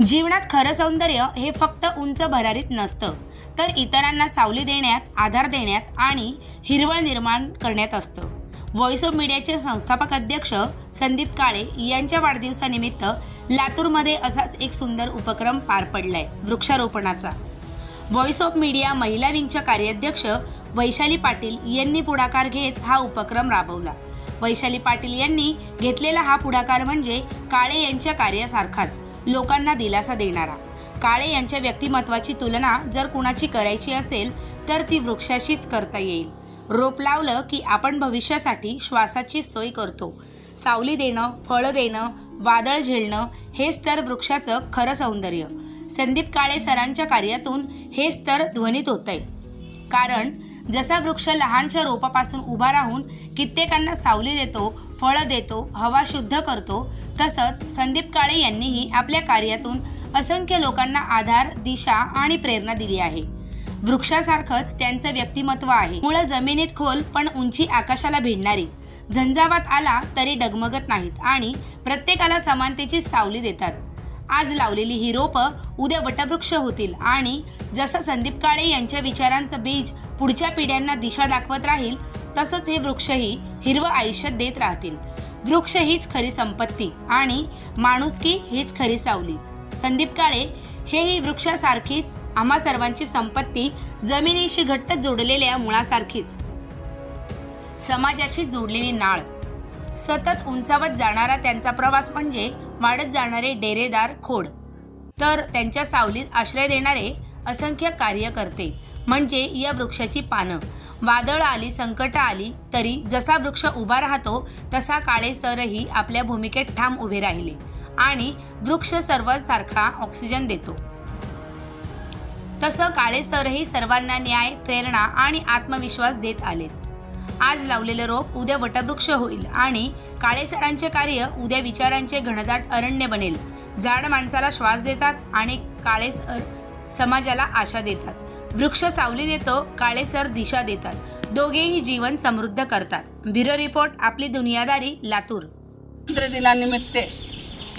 जीवनात खरं सौंदर्य हे फक्त उंच भरारीत नसतं तर इतरांना सावली देण्यात आधार देण्यात आणि हिरवळ निर्माण करण्यात असतं. व्हॉइस ऑफ मीडियाचे संस्थापक अध्यक्ष संदीप काळे यांच्या वाढदिवसानिमित्त लातूरमध्ये असाच एक सुंदर उपक्रम पार पडलाय वृक्षारोपणाचा. व्हॉइस ऑफ मीडिया महिला विंगच्या कार्याध्यक्ष वैशाली पाटील यांनी पुढाकार घेत हा उपक्रम राबवला. वैशाली पाटील यांनी घेतलेला हा पुढाकार म्हणजे काळे यांच्या कार्यासारखाच. लोकांना दिलासा देणारा. काळे यांच्या व्यक्तिमत्वाची तुलना जर कुणाची करायची असेल तर ती वृक्षाशीच करता येईल. रोप लावलं की आपण भविष्यासाठी श्वासाची सोय करतो. सावली देणं फळं देणं वादळ झेलणं हेच तर वृक्षाचं खरं सौंदर्य. संदीप काळे सरांच्या कार्यातून हेच तर ध्वनित होतंय. कारण जसा वृक्ष लहानशा रोपापासून उभा राहून कित्येकांना सावली देतो फळं देतो हवा शुद्ध करतो तसंच संदीप काळे यांनीही आपल्या कार्यातून असंख्य लोकांना आधार दिशा आणि प्रेरणा दिली आहे. वृक्षासारखंच त्यांचं व्यक्तिमत्व आहे. मुळं जमिनीत खोल पण उंची आकाशाला भिडणारी. झंझावात आला तरी डगमगत नाहीत आणि प्रत्येकाला समानतेची सावली देतात. आज लावलेली ही रोपं उद्या वटवृक्ष होतील आणि जसं संदीप काळे यांच्या विचारांचं बीज पुढच्या पिढ्यांना दिशा दाखवत राहील तसंच हे वृक्षही हिरवं आयुष्य देत राहतील. वृक्ष हीच खरी संपत्ती आणि माणुसकी हीच खरी सावली. संदीप काळे हेही वृक्षासारखीच आम्हा सर्वांची संपत्ती जमिनीशी घट्ट जोडलेल्या मुळासारखीच. समाजाशी जोडलेली नाळ. सतत उंचावत जाणारा त्यांचा प्रवास म्हणजे वाढत जाणारे डेरेदार खोड. तर त्यांच्या सावलीत आश्रय देणारे असंख्य कार्य करते म्हणजे या वृक्षाची पानं. वादळ आली संकट आली तरी जसा वृक्ष उभा राहतो तसा काळे सरही आपल्या भूमिकेत ठाम उभे राहिले आणि वृक्ष सर्वांसारखा ऑक्सिजन देतो. तसं काळे सरही सर्वांना न्याय प्रेरणा आणि आत्मविश्वास देत आलेत. आज लावलेलं रोप उद्या वटवृक्ष होईल आणि काळे सरांचे कार्य उद्या विचारांचे घनदाट अरण्य बनेल. झाड माणसाला श्वास देतात आणि काळे सर समाजाला आशा देतात. वृक्ष सावली देतो काळेसर दिशा देतात. दोघेही जीवन समृद्ध करतात. ब्युरो रिपोर्ट आपली दुनियादारी लातूर. दिनानिमित्त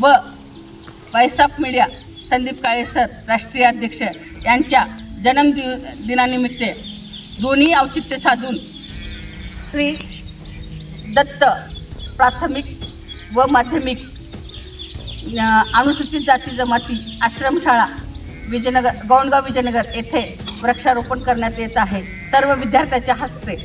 व voice of media Sandeep Kale sir राष्ट्रीय अध्यक्ष यांच्या जन्मदि दिनानिमित्त दोन्ही औचित्य साधून श्री दत्त प्राथमिक व माध्यमिक अनुसूचित जाती जमाती आश्रमशाळा विजयनगर गौंडगाव विजयनगर येथे वृक्षारोपण करण्यात येत आहे. सर्व विद्यार्थ्याच्या हस्ते